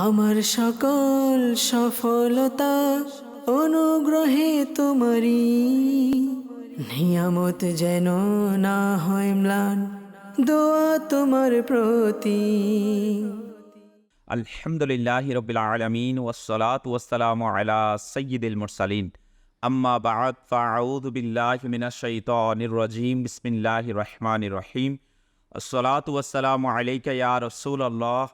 আমার সকল সফলতা অনুগ্রহে তোমারি নিয়ামত যেন না হয় ম্লান, দোয়া তোমার প্রতি। আলহামদুলিল্লাহ রবিল আলমিন ওসলাত ওসালাম আলা সৈয়দুল মুরসালিন। আম্মা বাদ ফাউদ বিল্লাহ মিনাশ শাইতানির রাজিম, বিসমিল্লাহির রহমানির রহিম। আসসালাতু ওয়াসসালামু আলাইকা ইয়া রাসূলুল্লাহ।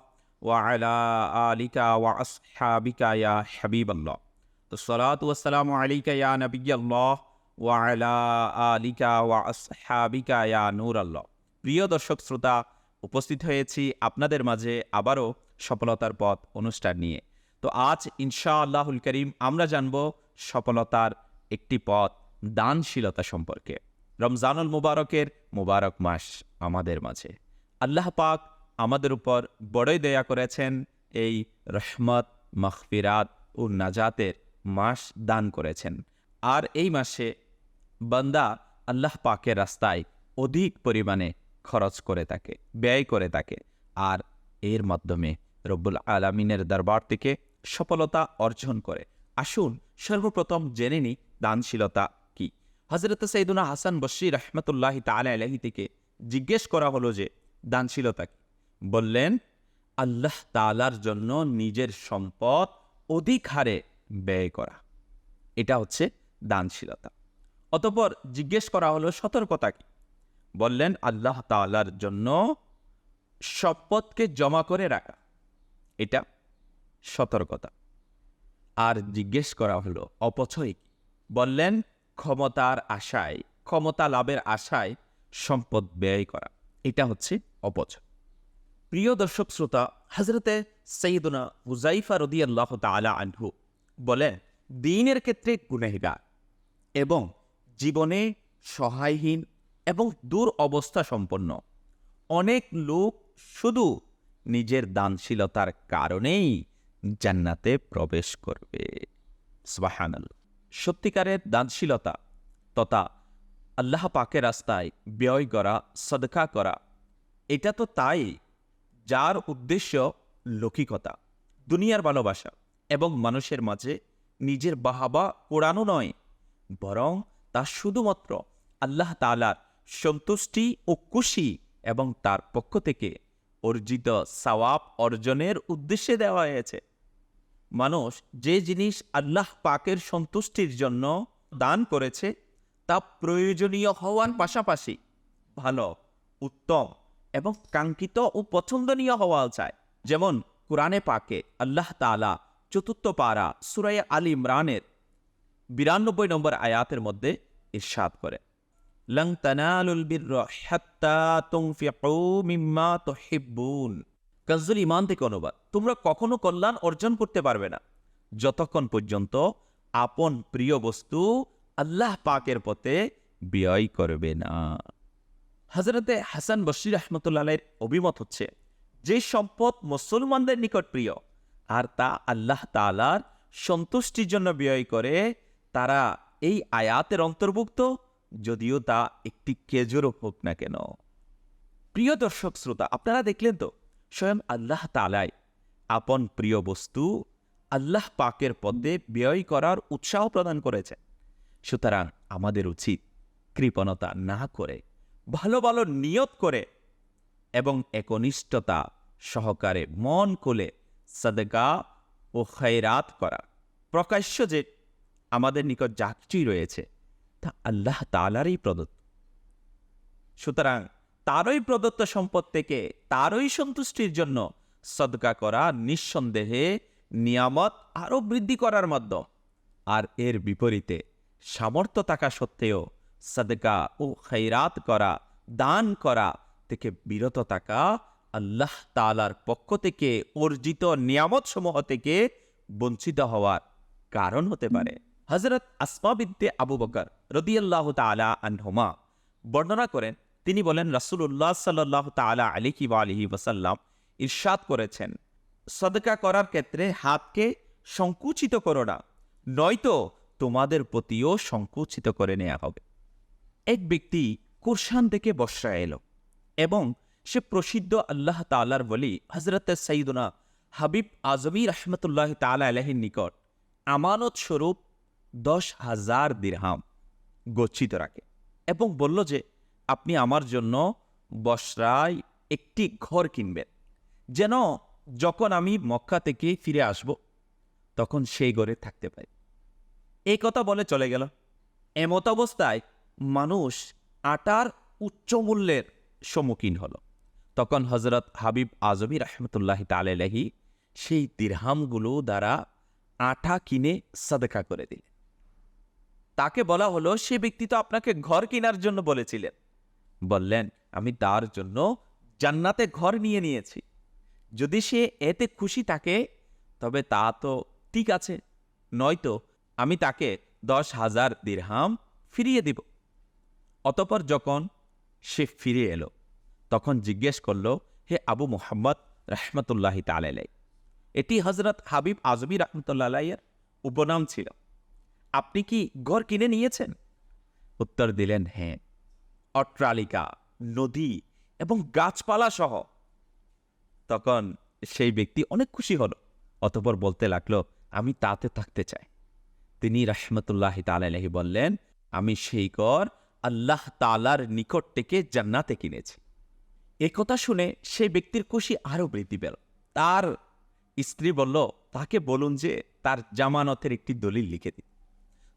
প্রিয় দর্শক, শ্রোতা, উপস্থিত হয়েছি আপনাদের মাঝে আবারও সফলতার পথ অনুষ্ঠান নিয়ে। তো আজ ইনশা আল্লাহুল করিম আমরা জানব সফলতার একটি পথ দানশীলতা সম্পর্কে। রমজানুল মুবারকের মুবারক মাস আমাদের মাঝে। আল্লাহ পাক আমাদের উপর বড়ই দয়া করেছেন এই রহমত মখফিরাত ও নাজাতের মাস দান করেছেন। আর এই মাসে বান্দা আল্লাহ পাকের রাস্তায় অধিক পরিমাণে খরচ করে থাকে, ব্যয় করে থাকে। আর এর মাধ্যমে রব্বুল আলমিনের দরবার থেকে সফলতা অর্জন করে। আসুন সর্বপ্রথম জেনে নি দানশীলতা কি। হজরত সৈদুনা হাসান বশি রহমতুল্লাহ তালা থেকে জিজ্ঞেস করা হলো যে, দানশীলতা কি? বললেন, আল্লাহ তালার জন্য নিজের সম্পদ অধিক হারে ব্যয় করা। এটা হচ্ছে দানশীলতা। অতপর জিজ্ঞেস করা হলো সতর্কতা কি? বললেন, আল্লাহ তালার জন্য সম্পদকে জমা করে রাখা। এটা সতর্কতা। আর জিজ্ঞেস করা হলো, অপচয় কি? বললেন, ক্ষমতার আশায়, ক্ষমতা লাভের আশায় সম্পদ ব্যয় করা। এটা হচ্ছে অপচয়। প্রিয় দর্শক শ্রোতা হজরতে সঈদুনা হুজাইফা রদি আল্লাহ তালা আনহু বলেন, দিনের ক্ষেত্রে গুনেহগার এবং জীবনে সহায়হীন এবং দূর অবস্থা সম্পন্ন অনেক লোক শুধু নিজের দানশীলতার কারণেই জান্নাতে প্রবেশ করবে। সবাহানাল সত্যিকারের দানশীলতা তথা আল্লাহ পাকের রাস্তায় ব্যয় করা, সদকা করা, এটা তো তাই যার উদ্দেশ্য লৌকিকতা, দুনিয়ার ভালোবাসা এবং মানুষের মাঝে নিজের বাহাবা পোড়ানো নয়, বরং তা শুধুমাত্র আল্লাহ তালার সন্তুষ্টি ও খুশি এবং তার পক্ষ থেকে অর্জিত সওয়াব অর্জনের উদ্দেশ্যে দেওয়া হয়েছে। মানুষ যে জিনিস আল্লাহ পাকের সন্তুষ্টির জন্য দান করেছে, তা প্রয়োজনীয় হওয়ার পাশাপাশি ভালো, উত্তম এবং কাঙ্ক্ষিত ও পছন্দনীয় হওয়া চায়। যেমন কোরআনে পাকে আল্লাহ তালা চতুর্থ পারা সুরাই আল ইমরানের বিরানব্বই নম্বর আয়াতের মধ্যে ইরশাদ করে। লং তানালুল মিম্মা তুহিব্বুন। কাজুল ইমান থেকে অনুবাদ, তোমরা কখনো কল্যাণ অর্জন করতে পারবে না। যতক্ষণ পর্যন্ত আপন প্রিয় বস্তু আল্লাহ পাকের পথে ব্যয় করবে না। হজরতে হাসান বশির রহমতুল্লাহের অভিমত হচ্ছে, যে সম্পদ মুসলমানদের নিকট প্রিয় আর তা আল্লাহ তালার সন্তুষ্টির জন্য ব্যয় করে, তারা এই আয়াতের অন্তর্ভুক্ত, যদিও তা একটি কেজরও হোক না কেন। প্রিয় দর্শক, শ্রোতা, আপনারা দেখলেন তো, স্বয়ং আল্লাহ তালাই আপন প্রিয় বস্তু আল্লাহ পাকের পদে ব্যয় করার উৎসাহ প্রদান করেছে সুতরাং আমাদের উচিত কৃপণতা না করে ভালো ভালো নিয়ত করে এবং একনিষ্ঠতা সহকারে মন খুলে সদকা ও খৈরাত করা। প্রকাশ্য যে আমাদের নিকট যা কিছুই রয়েছে, তা আল্লাহ তালারই প্রদত্ত। সুতরাং তারই প্রদত্ত সম্পদ থেকে তারই সন্তুষ্টির জন্য সদকা করা নিঃসন্দেহে নিয়ামত আরও বৃদ্ধি করার মাধ্যম। আর এর বিপরীতে সামর্থ্য থাকা সত্ত্বেও সদকা ও খৈরাত করা দান করা থেকে বিরত থাকা আল্লাহ তালার পক্ষ থেকে অর্জিত নিয়ামত সমূহ থেকে বঞ্চিত হওয়ার কারণ হতে পারে। হজরত আসমাবিদ্দে আবু বকর রদিয়াল্লাহ তালা আনহমা বর্ণনা করেন, তিনি বলেন রাসুল্লাহ সাল্লাহ তালা আলিকি বা আলহি ওসাল্লাম ইরশাদ করেছেন, সদকা করার ক্ষেত্রে হাতকে সংকুচিত করো না, নয়তো তোমাদের প্রতিও সংকুচিত করে নেওয়া হবে। এক ব্যক্তি কুরশান থেকে বর্ষা এলো এবং সে প্রসিদ্ধ আল্লাহ তালার বলি হজরত সঈদুনা হাবিব আজমি রহমতুল্লাহ তালা আলহের নিকট আমানত স্বরূপ দশ হাজার দিরহাম গচ্ছিত রাখে এবং বলল যে, আপনি আমার জন্য বসরায় একটি ঘর কিনবেন। যেন যখন আমি মক্কা থেকে ফিরে আসব, তখন সেই ঘরে থাকতে পারি। এই কথা বলে চলে গেল। এমত অবস্থায় মানুষ আটার উচ্চ মূল্যের সম্মুখীন হল। তখন হজরত হাবিব আজমি রহমতুল্লাহ তালাহি সেই দিরহামগুলো দ্বারা আটা কিনে সাদকা করে দিলেন। তাকে বলা হলো, সে ব্যক্তি তো আপনাকে ঘর কেনার জন্য বলেছিলেন। বললেন, আমি তার জন্য জান্নাতে ঘর নিয়ে নিয়েছি। যদি সে এতে খুশি থাকে, তবে তা তো ঠিক আছে। নয়তো আমি তাকে দশ হাজার দিরহাম ফিরিয়ে দিব। অতপর যখন সে ফিরে এলো, তখন জিজ্ঞেস করল, হে আবু মোহাম্মদ, রহমতুল্লাহি তালাই এটি হজরত হাবিব আজমি রহমতুল্লাহ এর উপনাম ছিল। আপনি কি ঘর কিনে নিয়েছেন? উত্তর দিলেন হ্যাঁ। অট্রালিকা নদী এবং গাছপালা সহ। তখন সেই ব্যক্তি অনেক খুশি হল, অতপর বলতে লাগল, আমি তাতে থাকতে চাই। তিনি রহমতুল্লাহ তালাহি বললেন, আমি সেই ঘর আল্লাহ তালার নিকট থেকে জান্নাতে কিনেছি। এ কথা শুনে সেই ব্যক্তির খুশি আরও বৃদ্ধি পেল। তার স্ত্রী বলল, তাকে বলুন যে তার জামানতের একটি দলিল লিখে দিন।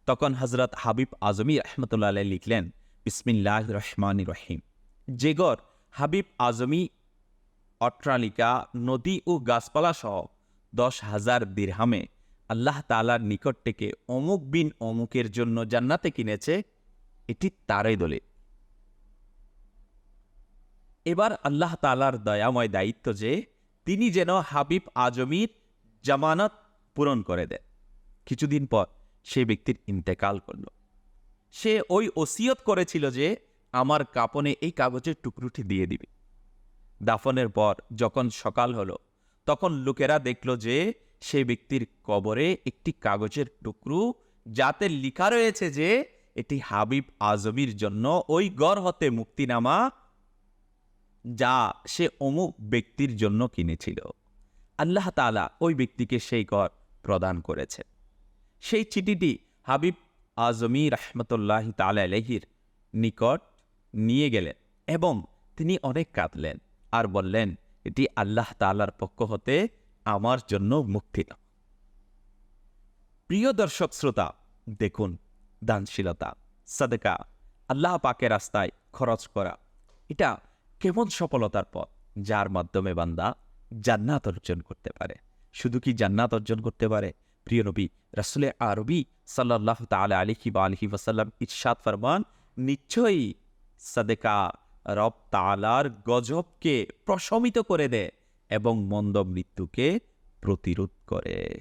তখন হজরত হাবিব আজমি রহমতুল্লাহ লিখলেন বিসমিল্লাহ রহমান রহিম। যে গর হাবিব আজমি অট্রালিকা নদী ও গাছপালা সহ দশ হাজার দিরহামে আল্লাহ তালার নিকট থেকে অমুক বিন অমুকের জন্য জান্নাতে কিনেছে। এটি তারই দলিল। এবার আল্লাহ তালার দয়াময় দায়িত্ব যে তিনি যেন হাবিব আজমির জামানত পূরণ করে দেন। কিছুদিন পর সে ব্যক্তির ইন্তেকাল করল। সে ওই ওসিয়ত করেছিল যে আমার কাপনে এই কাগজের টুকরোটি দিয়ে দিবে। দাফনের পর যখন সকাল হলো, তখন লোকেরা দেখল যে সে ব্যক্তির কবরে একটি কাগজের টুকরো যাতে লেখা রয়েছে যে এটি হাবিব আজমির জন্য ওই গড় হতে মুক্তিনামা যা সে অমুক ব্যক্তির জন্য কিনেছিল। আল্লাহ তালা ওই ব্যক্তিকে সেই কর প্রদান করেছে সেই চিঠিটি হাবিব আজমি রহমতুল্লাহ তালাহির নিকট নিয়ে গেলেন এবং তিনি অনেক কাঁদলেন আর বললেন, এটি আল্লাহ তালার পক্ষ হতে আমার জন্য মুক্তি প্রিয় দর্শক, শ্রোতা, দেখুন দানশীলতা, সাদেকা, আল্লাহ পাকের রাস্তায় খরচ করা। এটা কেমন সফলতার পথ, যার মাধ্যমে বান্দা জান্নাত অর্জন করতে পারে? শুধু কি জান্নাত অর্জন করতে পারে? প্রিয় নবী, রাসুলে আরবি সাল্লাহ তালা আলিহি বা আলহি ওসাল্লাম ইরশাদ ফরমান, নিশ্চয়ই সাদেকা রব তালার গজবকে প্রশমিত করে দেয় এবং মন্দ মৃত্যুকে প্রতিরোধ করে।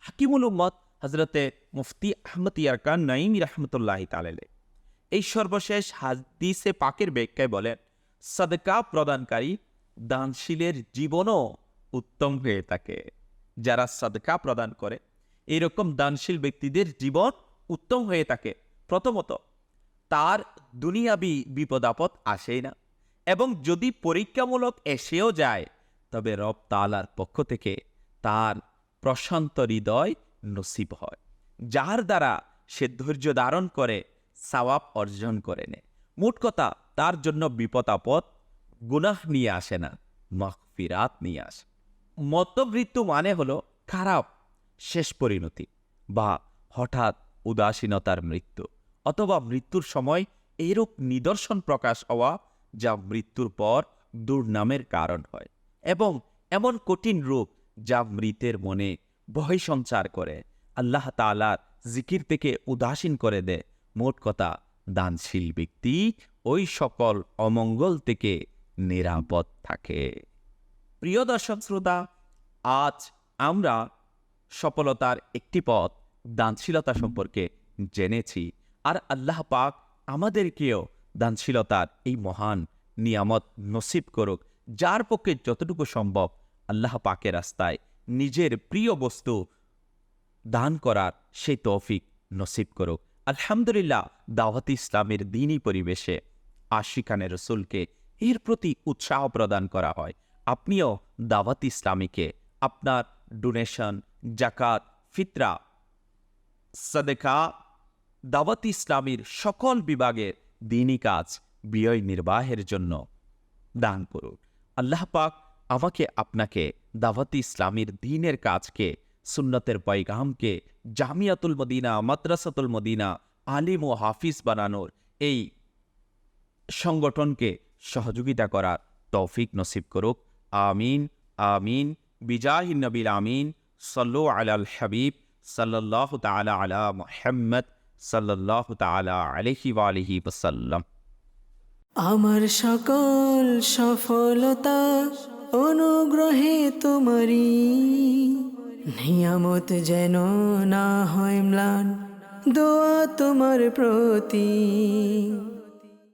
হাকিমুল উম্মদ হজরতে মুফতি আহমদ ইয়ারকান নাইম রহমতুল্লাহ তালেলে এই সর্বশেষ হাদিসে পাকের ব্যাখ্যায় বলেন, সদকা প্রদানকারী দানশীলের জীবনও উত্তম হয়ে থাকে। যারা সদকা প্রদান করে, এরকম দানশীল ব্যক্তিদের জীবন উত্তম হয়ে থাকে। প্রথমত, তার দুনিয়াবি বিপদ আপদ আসেই না এবং যদি পরীক্ষামূলক এসেও যায়, তবে রব তালার পক্ষ থেকে তার প্রশান্ত হৃদয় নসিব হয়। যার দ্বারা সে ধৈর্য ধারণ করে, সাওয়াব অর্জন করে নেয় মোট কথা, তার জন্য বিপদ আপদ, গুনাহ নিয়ে আসে না মাহফিরাত নিয়ে আসে। মতমৃত্যু মানে হলো খারাপ, শেষ পরিণতি বা হঠাৎ উদাসীনতার মৃত্যু অথবা মৃত্যুর সময় এরূপ নিদর্শন প্রকাশ হওয়া যা মৃত্যুর পর দুর্নামের কারণ হয় এবং এমন কঠিন রূপ যা মৃতের মনে ভয় সঞ্চার করে। আল্লাহ তালার জিকির থেকে উদাসীন করে দেয় মোট কথা, দানশীল ব্যক্তি ওই সকল অমঙ্গল থেকে নিরাপদ থাকে। প্রিয় দর্শক শ্রোতা, আজ আমরা সফলতার একটি পথ দানশীলতা সম্পর্কে জেনেছি আর আল্লাহ পাক আমাদেরকেও দানশীলতার এই মহান নিয়ামত নসিব করুক, যার পক্ষে যতটুকু সম্ভব আল্লাহ পাকের রাস্তায় নিজের প্রিয় বস্তু দান করার সেই তৌফিক নসিব করুক। আলহামদুলিল্লাহ, দাওয়াত ইসলামের দিনই পরিবেশে আশিকানে রসুলকে এর প্রতি উৎসাহ প্রদান করা হয়। আপনিও দাওয়াত ইসলামীকে আপনার ডোনেশন জাকাত, ফিতরা, সাদেকা, দাওয়াত ইসলামীর সকল বিভাগের দিনই কাজ বিয় নির্বাহের জন্য দান করুন আল্লাহ পাক আমাকে আপনাকে দাওয়াত ইসলামীর দিনের কাজকে, সুন্নতের পয়গামকে, জামিয়াতুল মদিনা, মাদ্রাসাতুল মদিনা, আলিম ও হাফিজ বানানোর এই সংগঠনকে সহযোগিতা করার তৌফিক নসিব করুক। আমিন আমিন। বিজাহিন নবীল আমিন। সল্লু আলাল হাবিব। সাল্লাহ তালা আলা মোহাম্মদ। সাল্লাহ তালা আলহি আলহি ওসাল্লাম আমার সকল সফলতা অনুগ্রহে তোমারি নিয়ামত যেন না হয় ম্লান দোয়া তোমার প্রতি।